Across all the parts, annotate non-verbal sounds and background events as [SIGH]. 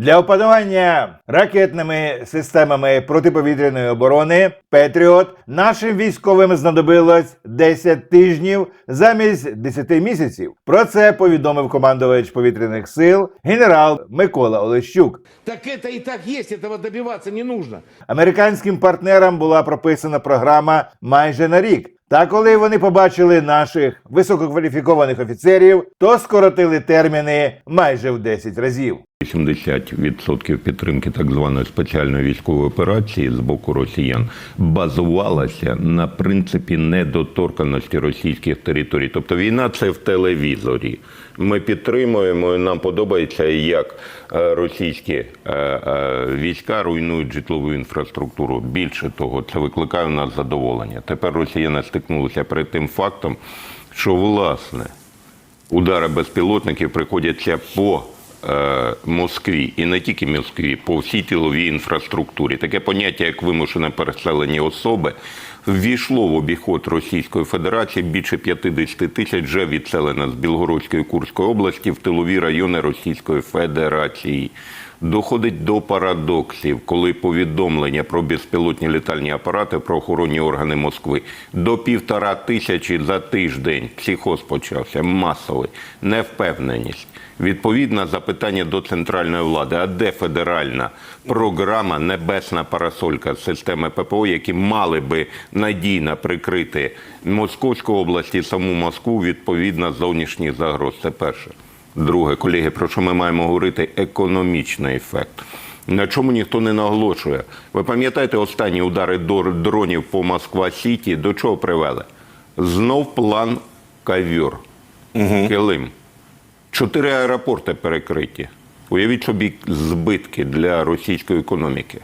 Для опанування ракетними системами протиповітряної оборони Петріот нашим військовим знадобилось 10 тижнів замість 10 місяців. Про це повідомив командувач повітряних сил генерал Микола Олещук. Так это и так есть, этого добиваться не нужно. Американським партнерам була прописана програма майже на рік. Та коли вони побачили наших висококваліфікованих офіцерів, то скоротили терміни майже в 10 разів. 80% підтримки так званої спеціальної військової операції з боку росіян базувалася на принципі недоторканості російських територій. Тобто війна це в телевізорі. Ми підтримуємо. і Нам подобається, як е, російські е, е, війська руйнують житлову інфраструктуру. Більше того, це викликає у нас задоволення. Тепер росіяни стикнулися перед тим фактом, що власне удари безпілотників приходяться по Москві і не тільки Москві, по всій тиловій інфраструктурі. Таке поняття, як вимушене переселені особи, ввійшло в обіход Російської Федерації. Більше 50 тисяч вже відселено з Білгородської Курської області в тилові райони Російської Федерації. Доходить до парадоксів, коли повідомлення про безпілотні літальні апарати правоохоронні органи Москви до півтора тисячі за тиждень. Психоз почався масовий, невпевненість. Відповідне запитання до центральної влади: а де федеральна програма Небесна парасолька системи ППО, які мали би надійно прикрити Московську область і саму Москву відповідно зовнішніх загроз? Це перше. Друге, колеги, про що ми маємо говорити? Економічний ефект. На чому ніхто не наголошує. Ви пам'ятаєте останні удари дронів по Москва-Сіті? До чого привели? Знов план кавюр. Килим. Чотири аеропорти перекриті. Уявіть собі збитки для російської економіки.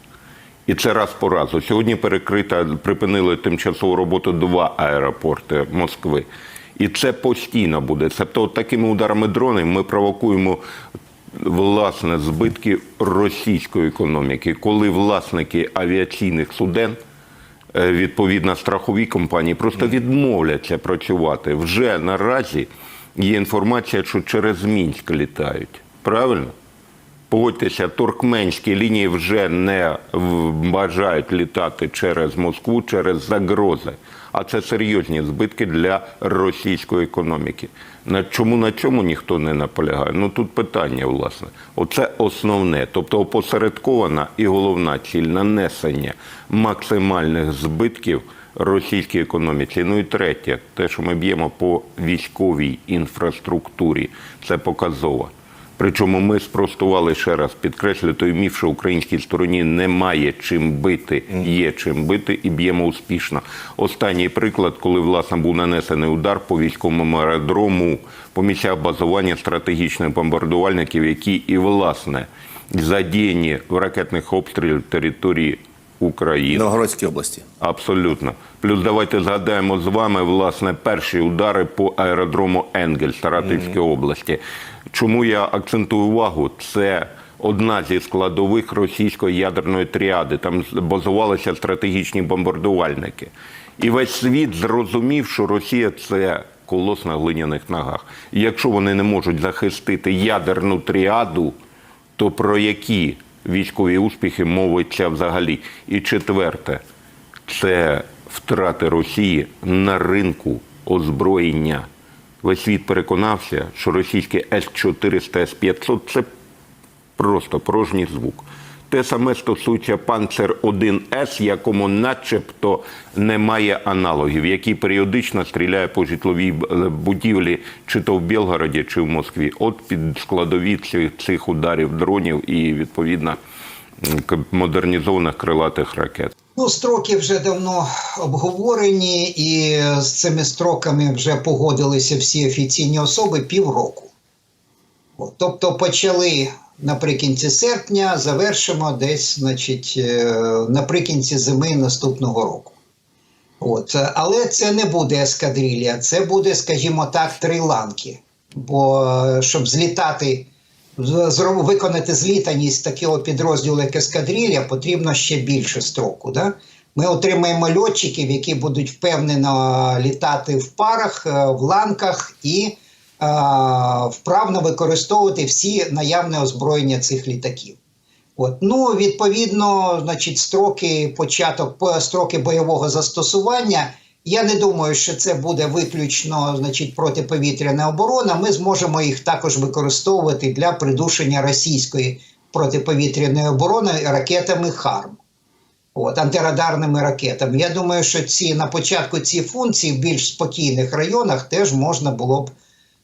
І це раз по разу. Сьогодні перекрита, припинили тимчасову роботу два аеропорти Москви. І це постійно буде. Тобто, такими ударами дронів ми провокуємо власне збитки російської економіки, коли власники авіаційних суден е, відповідно страхові компанії просто відмовляться працювати. Вже наразі є інформація, що через Мінськ літають. Правильно? Погодьтеся, туркменські лінії вже не бажають літати через Москву, через загрози. А це серйозні збитки для російської економіки. На чому на чому ніхто не наполягає? Ну тут питання, власне. Оце основне. Тобто опосередкована і головна ціль нанесення максимальних збитків російській економіці. Ну і третє, те, що ми б'ємо по військовій інфраструктурі, це показово. Причому ми спростували ще раз, підкреслю той міф, що українській стороні немає чим бити, є чим бити і б'ємо успішно. Останній приклад, коли власне був нанесений удар по військовому аеродрому, по місцях базування стратегічних бомбардувальників, які і власне задіяні в ракетних обстрілів території України. Новгородській області. Абсолютно. Плюс давайте згадаємо з вами власне перші удари по аеродрому Енгель Саратовської області. Чому я акцентую увагу? Це одна зі складових російської ядерної тріади. Там базувалися стратегічні бомбардувальники. І весь світ зрозумів, що Росія це колос на глиняних ногах. І якщо вони не можуть захистити ядерну тріаду, то про які військові успіхи мовиться взагалі? І четверте, це втрати Росії на ринку озброєння. Весь світ переконався, що російське С-400, С-500 це просто порожній звук. Те саме стосується панцер 1С, якому начебто немає аналогів, який періодично стріляє по житловій е, будівлі, чи то в Білгороді, чи в Москві. От під складові цих ударів дронів і відповідно модернізованих крилатих ракет. Ну, строки вже давно обговорені, і з цими строками вже погодилися всі офіційні особи півроку. Тобто почали наприкінці серпня, завершимо десь, значить, е, наприкінці зими наступного року. От. Але це не буде ескадрилія, це буде, скажімо так, три ланки. Бо е, щоб злітати, виконати злітаність такого підрозділу, як ескадрилля, потрібно ще більше строку. Да? Ми отримаємо льотчиків, які будуть впевнено літати в парах, е, в ланках і е, вправно використовувати всі наявне озброєння цих літаків. От. Ну, відповідно, значить, строки початок, строки бойового застосування. Я не думаю, що це буде виключно значить, протиповітряна оборона. Ми зможемо їх також використовувати для придушення російської протиповітряної оборони ракетами ХАРМ. От, антирадарними ракетами. Я думаю, що ці на початку ці функції в більш спокійних районах теж можна було б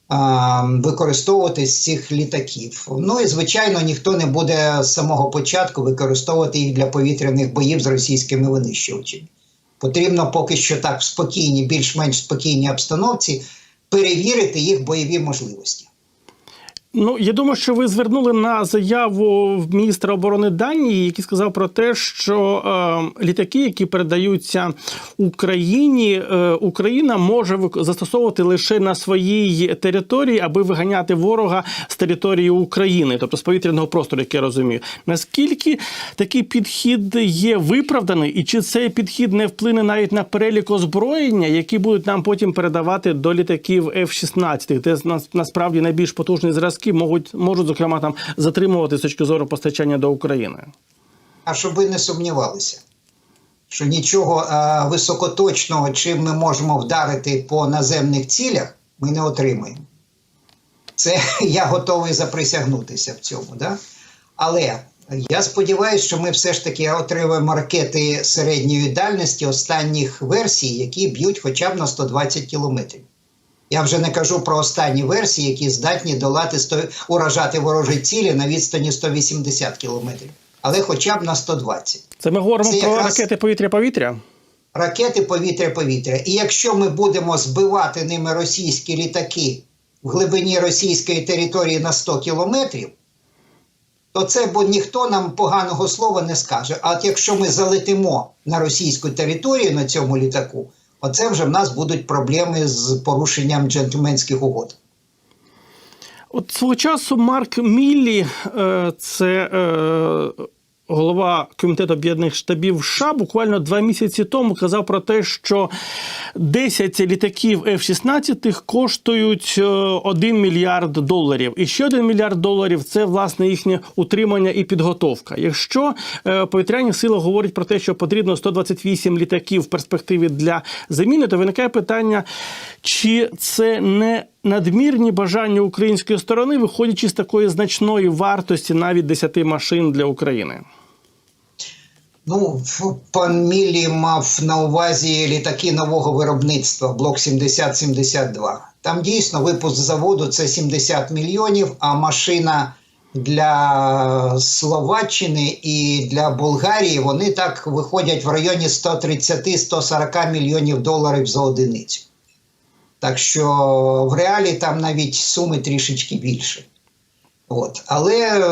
а, використовувати з цих літаків. Ну і звичайно, ніхто не буде з самого початку використовувати їх для повітряних боїв з російськими винищувачами. Потрібно поки що так в спокійній, більш-менш спокійній обстановці перевірити їх бойові можливості. Ну, я думаю, що ви звернули на заяву міністра оборони Данії, який сказав про те, що е, літаки, які передаються Україні, е, Україна може застосовувати лише на своїй території, аби виганяти ворога з території України, тобто з повітряного простору, як я розумію. Наскільки такий підхід є виправданий, і чи цей підхід не вплине навіть на перелік озброєння, які будуть нам потім передавати до літаків F-16, де нас- насправді найбільш потужні зразки можуть, можуть зокрема там затримувати з точки зору постачання до України? А щоб ви не сумнівалися, що нічого а, високоточного, чим ми можемо вдарити по наземних цілях, ми не отримаємо. Це [LAUGHS] я готовий заприсягнутися в цьому. Да? Але я сподіваюся, що ми все ж таки отримаємо ракети середньої дальності останніх версій, які б'ють хоча б на 120 кілометрів. Я вже не кажу про останні версії, які здатні долати 100, уражати ворожі цілі на відстані 180 кілометрів, але хоча б на 120 Це ми говоримо Це про якраз- ракети повітря-повітря. ракети повітря-повітря. І якщо ми будемо збивати ними російські літаки в глибині російської території на 100 кілометрів, то це бо ніхто нам поганого слова не скаже. А от якщо ми залетимо на російську територію на цьому літаку, оце вже в нас будуть проблеми з порушенням джентльменських угод. От свого часу Марк Міллі, е, це е, голова комітету об'єднаних штабів США, буквально два місяці тому казав про те, що 10 літаків F-16 коштують е, 1 мільярд доларів. І ще 1 мільярд доларів це власне їхнє утримання і підготовка. Якщо е, повітряні сили говорять про те, що потрібно 128 літаків в перспективі для заміни, то виникає питання, чи це не надмірні бажання української сторони, виходячи з такої значної вартості навіть 10 машин для України. Ну, пан Міллі мав на увазі літаки нового виробництва, блок 70-72. Там дійсно випуск заводу це 70 мільйонів, а машина для Словаччини і для Болгарії вони так виходять в районі 130-140 мільйонів доларів за одиницю. Так що в реалі там навіть суми трішечки більше. От. Але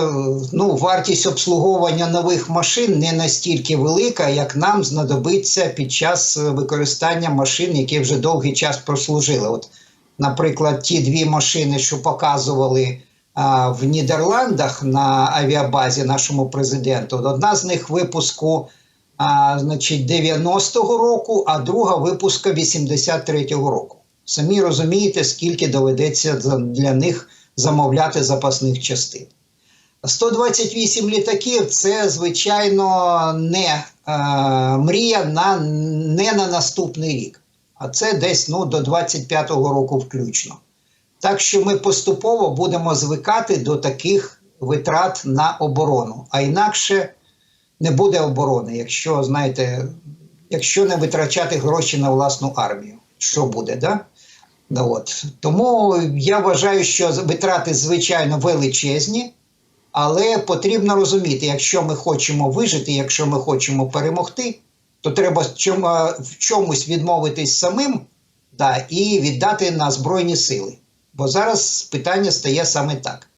ну, вартість обслуговування нових машин не настільки велика, як нам знадобиться під час використання машин, які вже довгий час прослужили. От, наприклад, ті дві машини, що показували а, в Нідерландах на авіабазі нашому президенту, одна з них випуску а, значить, 90-го року, а друга випуска 83-го року. Самі розумієте, скільки доведеться для них замовляти запасних частин. 128 літаків це, звичайно, не е, мрія на, не на наступний рік, а це десь ну, до 25-го року включно. Так що ми поступово будемо звикати до таких витрат на оборону. А інакше не буде оборони, якщо, знаєте, якщо не витрачати гроші на власну армію. Що буде, да? Ну, от. Тому я вважаю, що витрати, звичайно, величезні, але потрібно розуміти, якщо ми хочемо вижити, якщо ми хочемо перемогти, то треба в в чомусь відмовитись самим да, і віддати на Збройні сили. Бо зараз питання стає саме так.